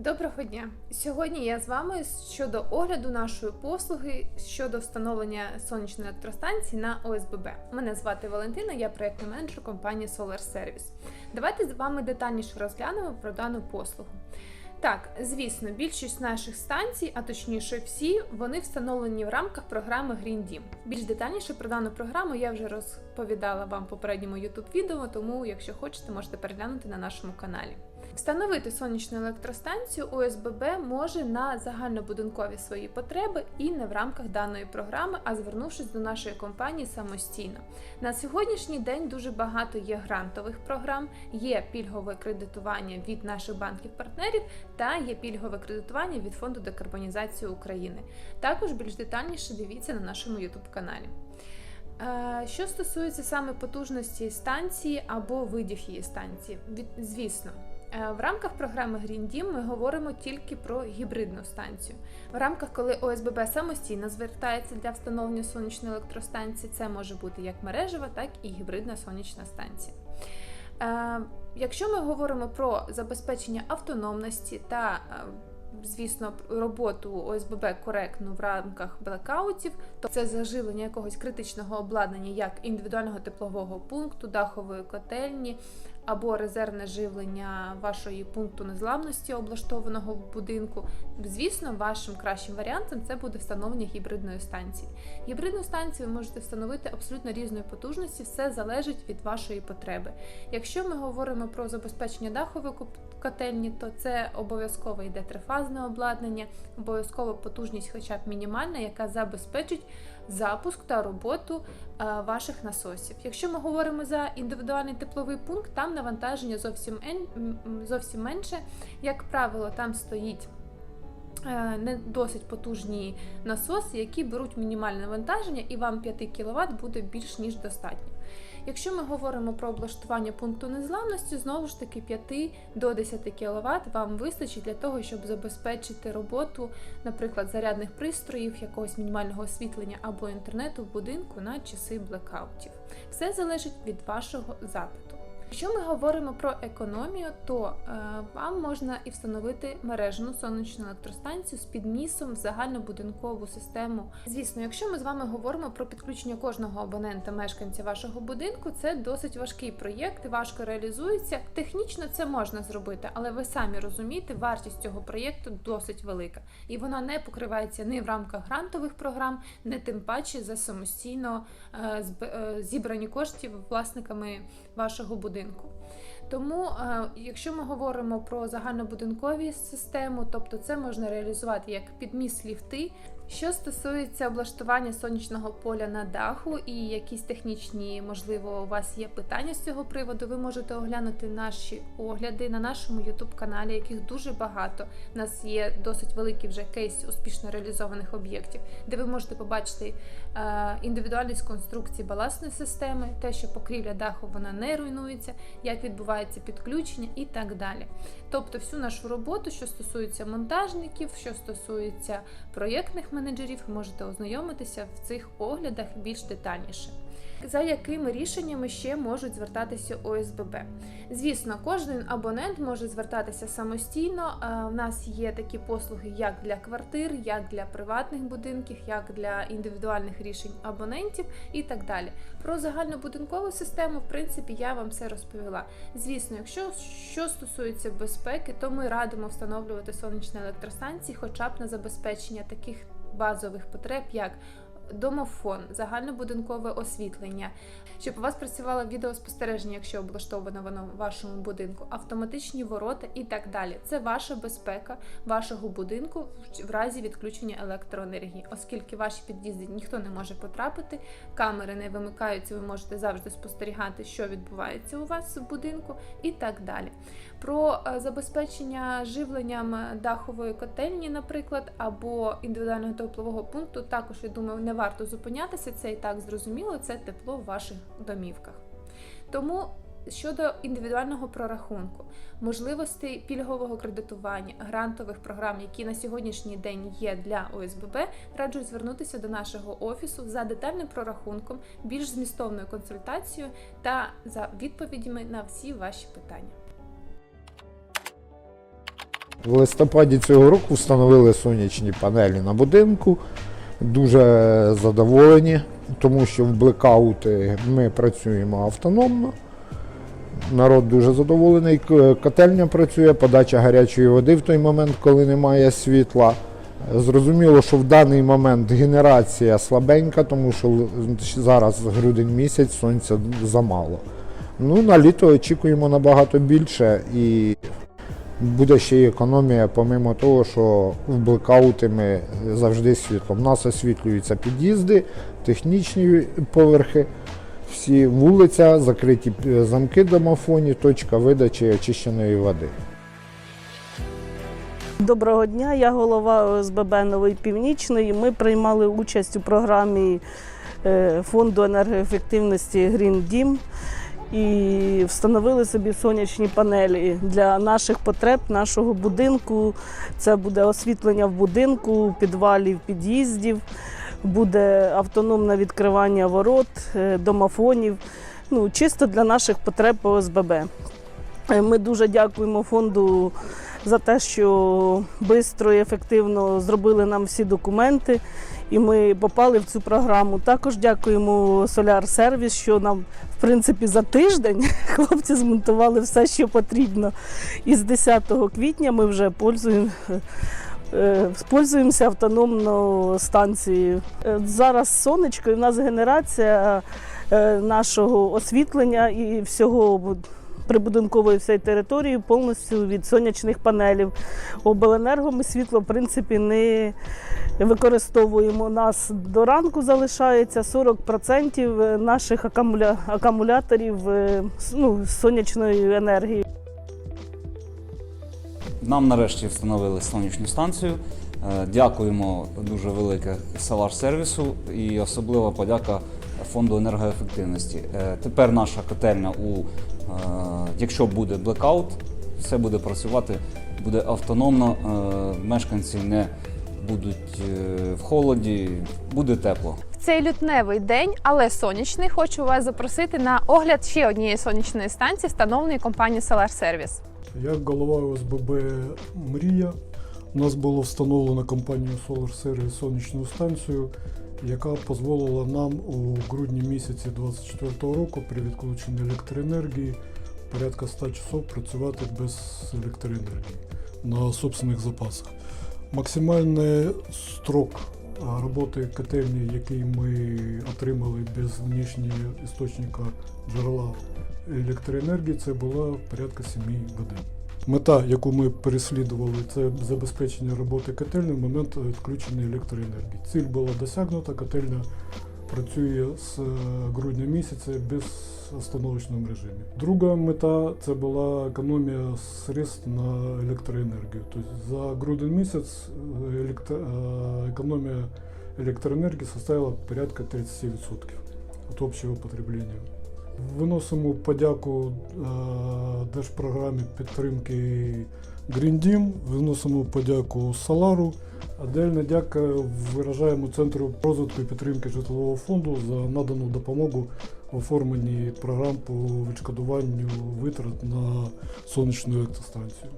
Доброго дня! Сьогодні я з вами щодо огляду нашої послуги щодо встановлення сонячної електростанції на ОСББ. Мене звати Валентина, я проєктний менеджер компанії Solar Service. Давайте з вами детальніше розглянемо про дану послугу. Так, звісно, більшість наших станцій, а точніше всі, вони встановлені в рамках програми Green Dім. Більш детальніше про дану програму я вже розповідала вам в попередньому youtube відео, тому, якщо хочете, можете переглянути на нашому каналі. Встановити сонячну електростанцію ОСББ може на загальнобудинкові свої потреби і не в рамках даної програми, а звернувшись до нашої компанії самостійно. На сьогоднішній день дуже багато є грантових програм, є пільгове кредитування від наших банків-партнерів та є пільгове кредитування від фонду декарбонізації України. Також більш детальніше дивіться на нашому youtube каналі. Е, Що стосується саме потужності станції або видів її станції, звісно, в рамках програми Green Dім ми говоримо тільки про гібридну станцію. В рамках, коли ОСББ самостійно звертається для встановлення сонячної електростанції, це може бути як мережева, так і гібридна сонячна станція. Е, Якщо ми говоримо про забезпечення автономності та е, звісно, роботу ОСББ коректну в рамках блекаутів, то це заживлення якогось критичного обладнання, як індивідуального теплового пункту, дахової котельні або резервне живлення вашої пункту незламності, облаштованого будинку. Звісно, вашим кращим варіантом це буде встановлення гібридної станції. Гібридну станцію ви можете встановити абсолютно різної потужності, все залежить від вашої потреби. Якщо ми говоримо про забезпечення дахової котельні, то це обов'язково йде трифазне обладнання, обов'язково потужність, хоча б мінімальна, яка забезпечить запуск та роботу е, ваших насосів. Якщо ми говоримо за індивідуальний тепловий пункт, там навантаження зовсім зовсім менше. Як правило, там стоїть. Е, не досить потужні насоси, які беруть мінімальне навантаження, і вам 5 кВт буде більш ніж достатньо. Якщо ми говоримо про облаштування пункту незламності, знову ж таки 5 до 10 кВт вам вистачить для того, щоб забезпечити роботу, наприклад, зарядних пристроїв, якогось мінімального освітлення або інтернету в будинку на часи блекаутів. Все залежить від вашого запиту. Якщо ми говоримо про економію, то е, вам можна і встановити мережну сонячну електростанцію з підмісом в загальнобудинкову систему. Звісно, якщо ми з вами говоримо про підключення кожного абонента мешканця вашого будинку, це досить важкий проєкт важко реалізується. Технічно це можна зробити, але ви самі розумієте, вартість цього проєкту досить велика, і вона не покривається ні в рамках грантових програм, не тим паче за самостійно е, е, зібрані коштів власниками вашого будинку будинку. Тому, е, якщо ми говоримо про загальнобудинкові систему, тобто це можна реалізувати як підміс ліфти, що стосується облаштування сонячного поля на даху і якісь технічні, можливо, у вас є питання з цього приводу, ви можете оглянути наші огляди на нашому youtube каналі, яких дуже багато. У нас є досить великий вже кейс успішно реалізованих об'єктів, де ви можете побачити е, індивідуальність конструкції баласної системи, те, що покрівля даху вона не руйнується, як відбувається підключення і так далі. Тобто, всю нашу роботу, що стосується монтажників, що стосується проєктних менеджерів, менеджерів можете ознайомитися в цих оглядах більш детальніше. За якими рішеннями ще можуть звертатися ОСББ? Звісно, кожен абонент може звертатися самостійно. У нас є такі послуги як для квартир, як для приватних будинків, як для індивідуальних рішень абонентів і так далі. Про загальнобудинкову систему, в принципі, я вам все розповіла. Звісно, якщо що стосується безпеки, то ми радимо встановлювати сонячні електростанції, хоча б на забезпечення таких базових потреб, як домофон, загальнобудинкове освітлення, щоб у вас працювало відеоспостереження, якщо облаштовано воно в вашому будинку, автоматичні ворота і так далі. Це ваша безпека вашого будинку в разі відключення електроенергії, оскільки ваші під'їзди ніхто не може потрапити, камери не вимикаються, ви можете завжди спостерігати, що відбувається у вас в будинку, і так далі. Про е, забезпечення живленням дахової котельні, наприклад, або індивідуального теплового пункту, також я думаю, не варто зупинятися, це і так зрозуміло, це тепло в ваших домівках. Тому щодо індивідуального прорахунку, можливостей пільгового кредитування, грантових програм, які на сьогоднішній день є для ОСББ, раджу звернутися до нашого офісу за детальним прорахунком, більш змістовною консультацією та за відповідями на всі ваші питання. В листопаді цього року встановили сонячні панелі на будинку. Дуже задоволені, тому що в блекаути ми працюємо автономно. Народ дуже задоволений. Котельня працює, подача гарячої води в той момент, коли немає світла. Зрозуміло, що в даний момент генерація слабенька, тому що зараз грудень місяць, сонця замало. Ну, на літо очікуємо набагато більше і буде ще й економія, помимо того, що в блекаути ми завжди світло. У нас освітлюються під'їзди, технічні поверхи, всі вулиця, закриті е, замки домофонів, точка видачі очищеної води. Доброго дня, я голова ОСББ Новий Північний. Ми приймали участь у програмі е, фонду енергоефективності Green Дім і встановили собі сонячні панелі для наших потреб, нашого будинку. Це буде освітлення в будинку, підвалів, під'їздів, буде автономне відкривання ворот, е, домофонів. Ну, чисто для наших потреб ОСББ. Е, Ми дуже дякуємо фонду за те, що швидко і ефективно зробили нам всі документи, і ми попали в цю програму. Також дякуємо Solar Service, що нам, в принципі, за тиждень хлопці змонтували все, що потрібно. І з 10 квітня ми вже пользуємо. е, автономно станцією. Е, Зараз сонечко, і в нас генерація нашого освітлення і всього прибудинкової всієї території повністю від сонячних панелів. Обленерго ми світло, в принципі, не використовуємо. У нас до ранку залишається 40% наших акумуля... акумуляторів е, ну, сонячної енергії. Нам нарешті встановили сонячну станцію. Е, Дякуємо дуже велике Solar сервісу і особлива подяка фонду енергоефективності. Е, Тепер наша котельня у якщо буде блекаут, все буде працювати, буде автономно. е, Мешканці не будуть е, в холоді, буде тепло. В цей лютневий день, але сонячний, хочу вас запросити на огляд ще однієї сонячної станції, встановленої компанією Solar Service. Як голова ОСББ Мрія, у нас було встановлено компанією Solar Service сонячну станцію, яка дозволила нам у грудні місяці 2024 року при відключенні електроенергії порядка 100 часов працювати без електроенергії на собственних запасах. Максимальний строк роботи котельні, який ми отримали без внішнього істочника джерела електроенергії, це було порядка 7 годин. Мета, яку ми переслідували, це забезпечення роботи котельні в момент е, відключення електроенергії. Ціль була досягнута, котельня працює з е, грудня місяця без остановочному режимі. Друга мета це була економія средств на електроенергію. Тобто за грудень місяць е, електро- економія електроенергії составила порядка 37% від общого потреблення. Виносимо подяку е, Держпрограмі підтримки Team, виносимо подяку Солару. Отдельна дяка виражаємо Центру розвитку і підтримки житлового фонду за надану допомогу в оформленні програм по відшкодуванню витрат на сонячну електростанцію.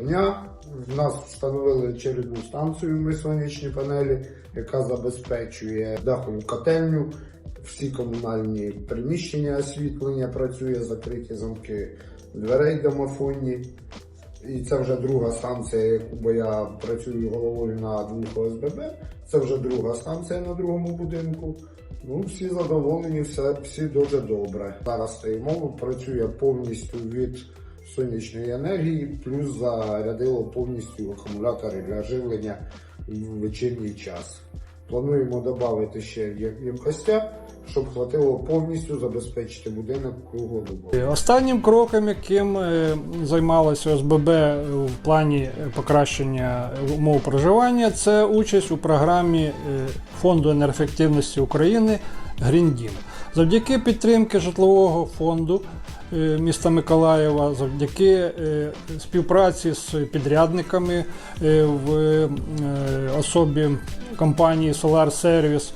Дня в нас встановили чередну станцію ми сонячні панелі, яка забезпечує дахову котельню, всі комунальні приміщення освітлення працює, закриті замки дверей домофонні. І це вже друга станція, бо я працюю головою на двох ОСББ. Це вже друга станція на другому будинку. Ну, всі задоволені, все, всі дуже добре. Зараз стоїмо, працює повністю від сонячної енергії, плюс зарядило повністю акумулятори для живлення в вечірній час. Плануємо додати ще ємкостя, щоб хватило повністю забезпечити будинок круглодобово. Останнім кроком, яким е, займалося ОСББ в плані покращення умов проживання, це участь у програмі е, Фонду енергоефективності України Green. Завдяки підтримки житлового фонду е, міста Миколаєва, завдяки е, співпраці з підрядниками е, в особі компанії Solar Service,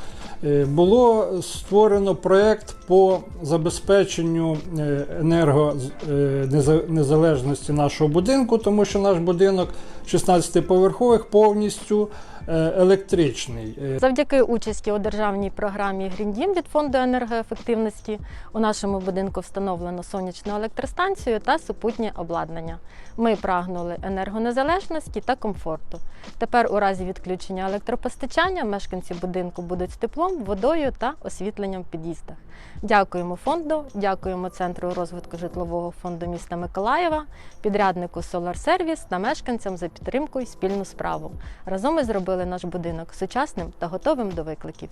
Було створено проєкт по забезпеченню е, енергонезалежності нашого будинку, тому що наш будинок 16-поверхових повністю е, електричний. Е, Завдяки участі у державній програмі Green Дім від фонду енергоефективності у нашому будинку встановлено сонячну електростанцію та супутнє обладнання. Ми прагнули енергонезалежності та комфорту. Тепер, у разі відключення електропостачання, мешканці будинку будуть з теплом, водою та освітленням в під'їздах. Дякуємо фонду, дякуємо Центру розвитку житлового фонду міста Миколаєва, підряднику Service та мешканцям за підтримку і спільну справу. Разом ми зробили наш будинок сучасним та готовим до викликів.